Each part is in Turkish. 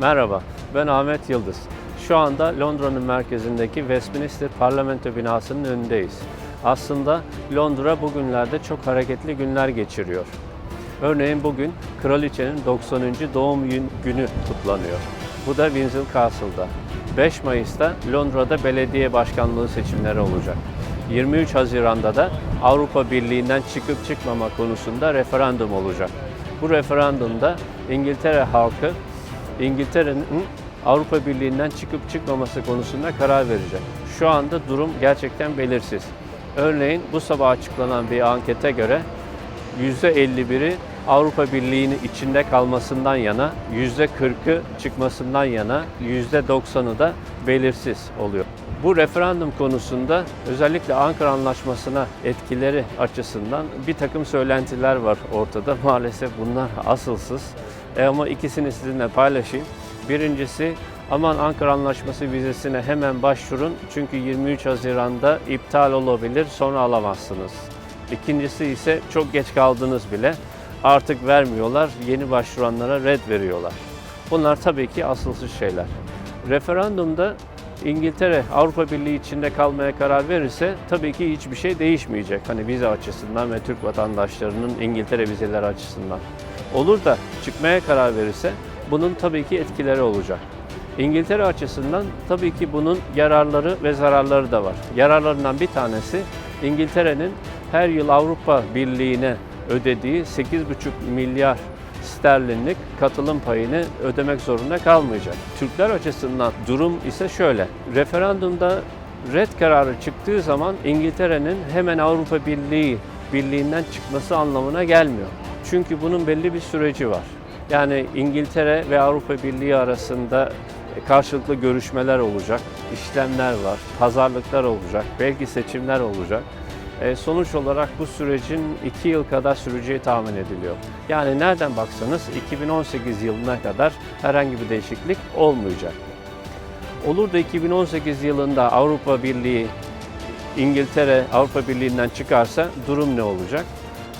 Merhaba, ben Ahmet Yıldız. Şu anda Londra'nın merkezindeki Westminster Parlamento binasının önündeyiz. Aslında Londra bugünlerde çok hareketli günler geçiriyor. Örneğin bugün Kraliçenin 90. doğum gün- günü kutlanıyor. Bu da Windsor Castle'da. 5 Mayıs'ta Londra'da belediye başkanlığı seçimleri olacak. 23 Haziran'da da Avrupa Birliği'nden çıkıp çıkmama konusunda referandum olacak. Bu referandumda İngiltere halkı İngiltere'nin Avrupa Birliği'nden çıkıp çıkmaması konusunda karar verecek. Şu anda durum gerçekten belirsiz. Örneğin bu sabah açıklanan bir ankete göre %51'i Avrupa Birliği'nin içinde kalmasından yana, %40'ı çıkmasından yana, %90'ı da belirsiz oluyor. Bu referandum konusunda özellikle Ankara Anlaşması'na etkileri açısından bir takım söylentiler var ortada. Maalesef bunlar asılsız. E ama ikisini sizinle paylaşayım. Birincisi aman Ankara Anlaşması vizesine hemen başvurun çünkü 23 Haziran'da iptal olabilir sonra alamazsınız. İkincisi ise çok geç kaldınız bile artık vermiyorlar yeni başvuranlara red veriyorlar. Bunlar tabii ki asılsız şeyler. Referandumda İngiltere Avrupa Birliği içinde kalmaya karar verirse tabii ki hiçbir şey değişmeyecek. Hani vize açısından ve Türk vatandaşlarının İngiltere vizeleri açısından. Olur da çıkmaya karar verirse bunun tabii ki etkileri olacak. İngiltere açısından tabii ki bunun yararları ve zararları da var. Yararlarından bir tanesi İngiltere'nin her yıl Avrupa Birliği'ne ödediği 8,5 milyar sterlinlik katılım payını ödemek zorunda kalmayacak. Türkler açısından durum ise şöyle. Referandumda red kararı çıktığı zaman İngiltere'nin hemen Avrupa Birliği birliğinden çıkması anlamına gelmiyor. Çünkü bunun belli bir süreci var. Yani İngiltere ve Avrupa Birliği arasında karşılıklı görüşmeler olacak, işlemler var, pazarlıklar olacak, belki seçimler olacak. E, sonuç olarak bu sürecin iki yıl kadar süreceği tahmin ediliyor. Yani nereden baksanız 2018 yılına kadar herhangi bir değişiklik olmayacak. Olur da 2018 yılında Avrupa Birliği, İngiltere Avrupa Birliği'nden çıkarsa durum ne olacak?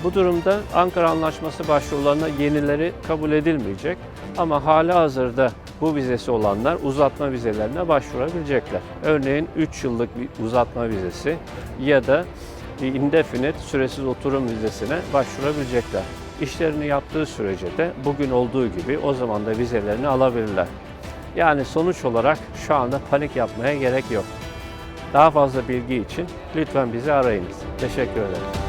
Bu durumda Ankara Anlaşması başvurularına yenileri kabul edilmeyecek ama hala hazırda bu vizesi olanlar uzatma vizelerine başvurabilecekler. Örneğin 3 yıllık bir uzatma vizesi ya da indefinite süresiz oturum vizesine başvurabilecekler. İşlerini yaptığı sürece de bugün olduğu gibi o zaman da vizelerini alabilirler. Yani sonuç olarak şu anda panik yapmaya gerek yok. Daha fazla bilgi için lütfen bizi arayınız. Teşekkür ederim.